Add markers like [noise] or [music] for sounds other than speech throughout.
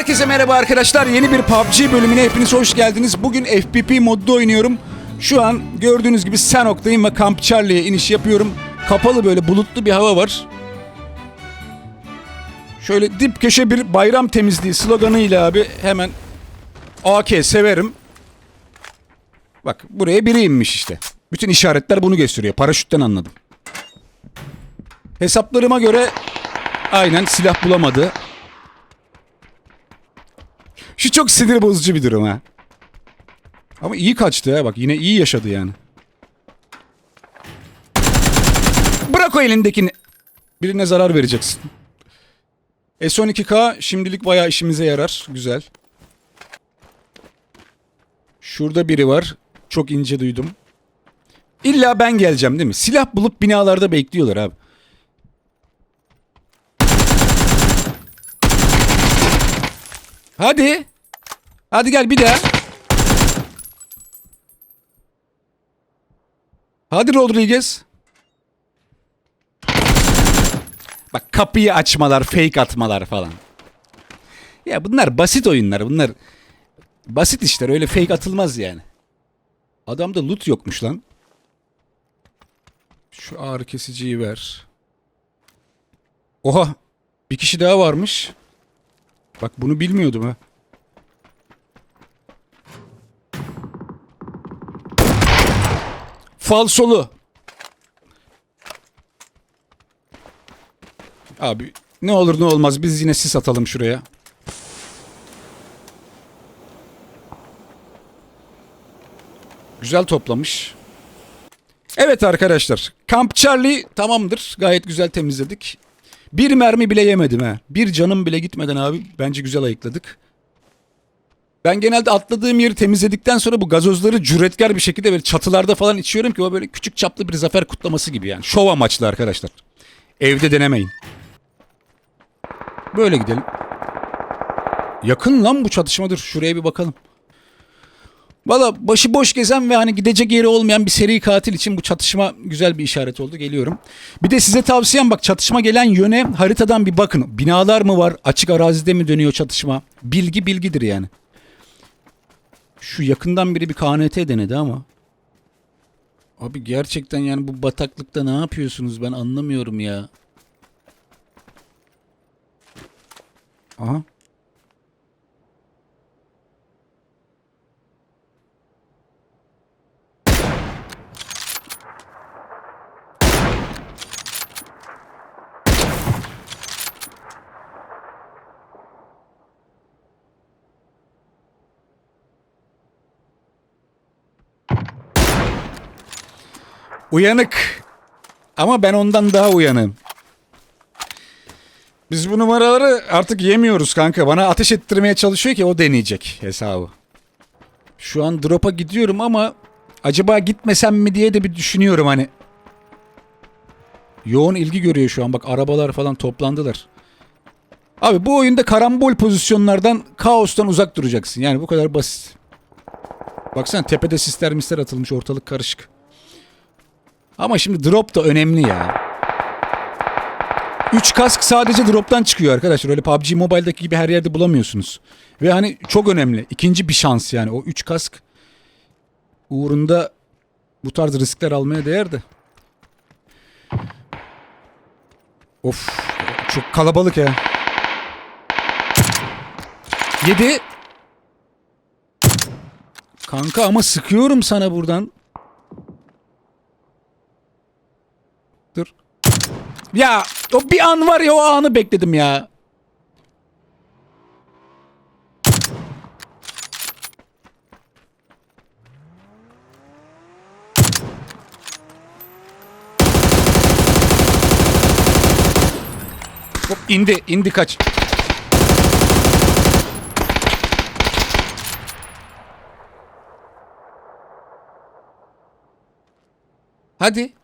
Herkese merhaba arkadaşlar. Yeni bir PUBG bölümüne hepiniz hoş geldiniz. Bugün FPP modda oynuyorum. Şu an gördüğünüz gibi Sanok'tayım ve Camp Charlie'ye iniş yapıyorum. Kapalı böyle bulutlu bir hava var. Şöyle dip köşe bir bayram temizliği sloganıyla abi hemen AK severim. Bak buraya biri inmiş işte. Bütün işaretler bunu gösteriyor. Paraşütten anladım. Hesaplarıma göre aynen silah bulamadı. Şu çok sinir bozucu bir durum ha. Ama iyi kaçtı ha bak yine iyi yaşadı yani. Bırak o elindekini. Birine zarar vereceksin. S12K şimdilik bayağı işimize yarar. Güzel. Şurada biri var. Çok ince duydum. İlla ben geleceğim değil mi? Silah bulup binalarda bekliyorlar abi. Hadi. Hadi gel bir daha. Hadi Rodriguez. Bak kapıyı açmalar, fake atmalar falan. Ya bunlar basit oyunlar. Bunlar basit işler. Öyle fake atılmaz yani. Adamda loot yokmuş lan. Şu ağrı kesiciyi ver. Oha. Bir kişi daha varmış. Bak bunu bilmiyordum ha. Falsolu. Abi ne olur ne olmaz biz yine sis atalım şuraya. Güzel toplamış. Evet arkadaşlar. Camp Charlie tamamdır. Gayet güzel temizledik. Bir mermi bile yemedim ha. Bir canım bile gitmeden abi bence güzel ayıkladık. Ben genelde atladığım yeri temizledikten sonra bu gazozları cüretkar bir şekilde böyle çatılarda falan içiyorum ki o böyle küçük çaplı bir zafer kutlaması gibi yani. Şov amaçlı arkadaşlar. Evde denemeyin. Böyle gidelim. Yakın lan bu çatışmadır. Şuraya bir bakalım. Valla başı boş gezen ve hani gidecek yeri olmayan bir seri katil için bu çatışma güzel bir işaret oldu. Geliyorum. Bir de size tavsiyem bak çatışma gelen yöne haritadan bir bakın. Binalar mı var? Açık arazide mi dönüyor çatışma? Bilgi bilgidir yani. Şu yakından biri bir KNT denedi ama. Abi gerçekten yani bu bataklıkta ne yapıyorsunuz ben anlamıyorum ya. Aha. Uyanık. Ama ben ondan daha uyanığım. Biz bu numaraları artık yemiyoruz kanka. Bana ateş ettirmeye çalışıyor ki o deneyecek hesabı. Şu an drop'a gidiyorum ama acaba gitmesem mi diye de bir düşünüyorum hani. Yoğun ilgi görüyor şu an. Bak arabalar falan toplandılar. Abi bu oyunda karambol pozisyonlardan, kaostan uzak duracaksın. Yani bu kadar basit. Baksana tepede sister mister atılmış ortalık karışık. Ama şimdi drop da önemli ya. 3 kask sadece drop'tan çıkıyor arkadaşlar. Öyle PUBG Mobile'daki gibi her yerde bulamıyorsunuz. Ve hani çok önemli. İkinci bir şans yani. O 3 kask uğrunda bu tarz riskler almaya değer de. Of. Çok kalabalık ya. 7. Kanka ama sıkıyorum sana buradan. Dur. Ya o bir an var ya o anı bekledim ya. Hop indi indi kaç. Hadi.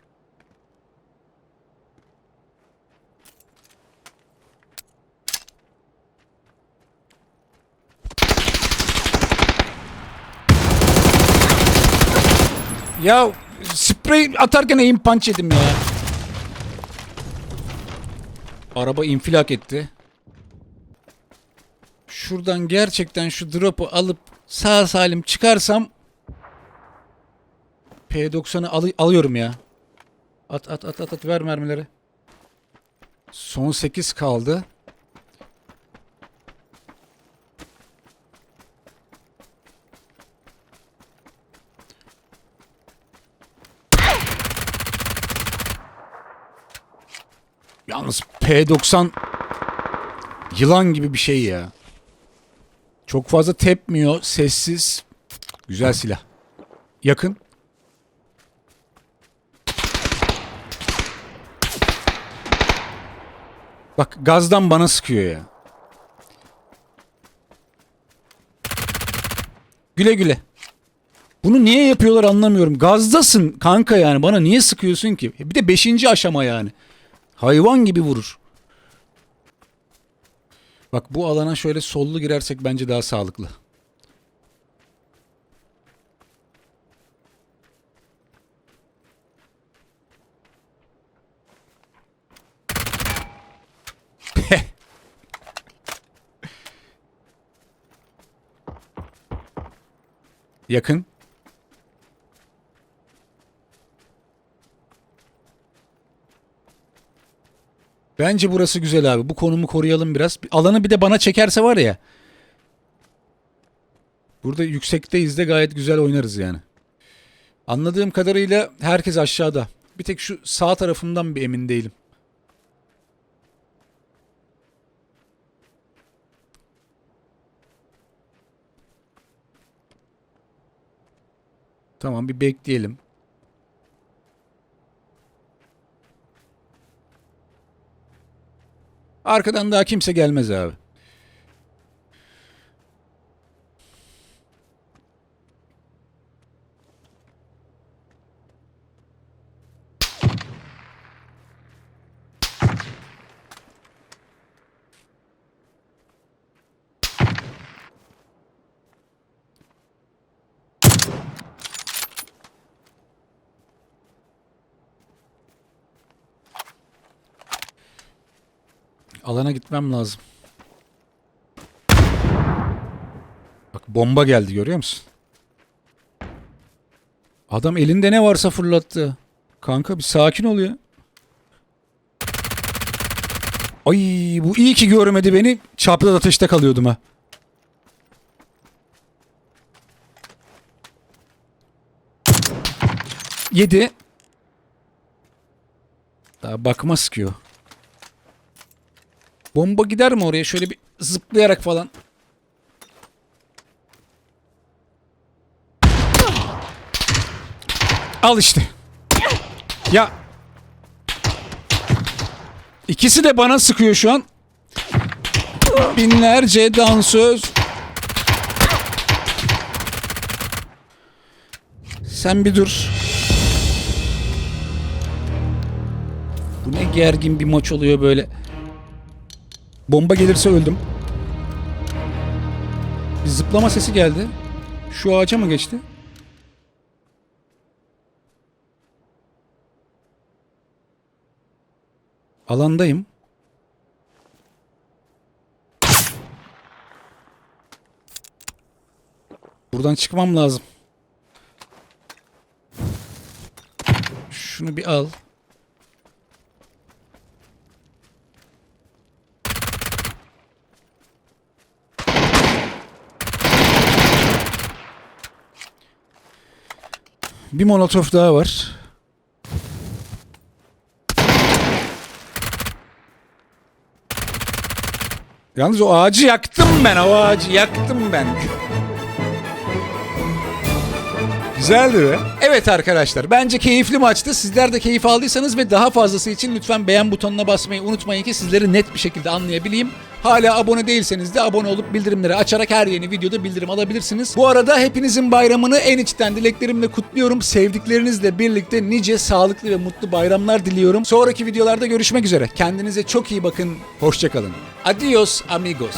Ya sprey atarken aim punch yedim ya. Araba infilak etti. şuradan gerçekten şu drop'u alıp sağ salim çıkarsam P90'ı alı- alıyorum ya. At at at at at ver mermileri. Son 8 kaldı. Yalnız P90 yılan gibi bir şey ya. Çok fazla tepmiyor, sessiz. Güzel silah. Yakın. Bak gazdan bana sıkıyor ya. Güle güle. Bunu niye yapıyorlar anlamıyorum. Gazdasın kanka yani. Bana niye sıkıyorsun ki? Bir de beşinci aşama yani. Hayvan gibi vurur. Bak bu alana şöyle sollu girersek bence daha sağlıklı. [laughs] Yakın. Bence burası güzel abi. Bu konumu koruyalım biraz. Alanı bir de bana çekerse var ya. Burada yüksekteyiz de gayet güzel oynarız yani. Anladığım kadarıyla herkes aşağıda. Bir tek şu sağ tarafımdan bir emin değilim. Tamam bir bekleyelim. Arkadan daha kimse gelmez abi. Alana gitmem lazım. Bak bomba geldi görüyor musun? Adam elinde ne varsa fırlattı. Kanka bir sakin ol ya. Ay bu iyi ki görmedi beni. Çapraz ateşte kalıyordum ha. Yedi. Daha bakma sıkıyor. Bomba gider mi oraya? Şöyle bir zıplayarak falan. Al işte. Ya. İkisi de bana sıkıyor şu an. Binlerce dansöz. Sen bir dur. Bu ne gergin bir maç oluyor böyle. Bomba gelirse öldüm. Bir zıplama sesi geldi. Şu ağaca mı geçti? Alandayım. Buradan çıkmam lazım. Şunu bir al. Bir molotof daha var. Yalnız o ağacı yaktım ben. O ağacı yaktım ben. Güzeldi be. Evet arkadaşlar bence keyifli maçtı. Sizler de keyif aldıysanız ve daha fazlası için lütfen beğen butonuna basmayı unutmayın ki sizleri net bir şekilde anlayabileyim. Hala abone değilseniz de abone olup bildirimleri açarak her yeni videoda bildirim alabilirsiniz. Bu arada hepinizin bayramını en içten dileklerimle kutluyorum. Sevdiklerinizle birlikte nice sağlıklı ve mutlu bayramlar diliyorum. Sonraki videolarda görüşmek üzere. Kendinize çok iyi bakın. Hoşçakalın. Adios amigos.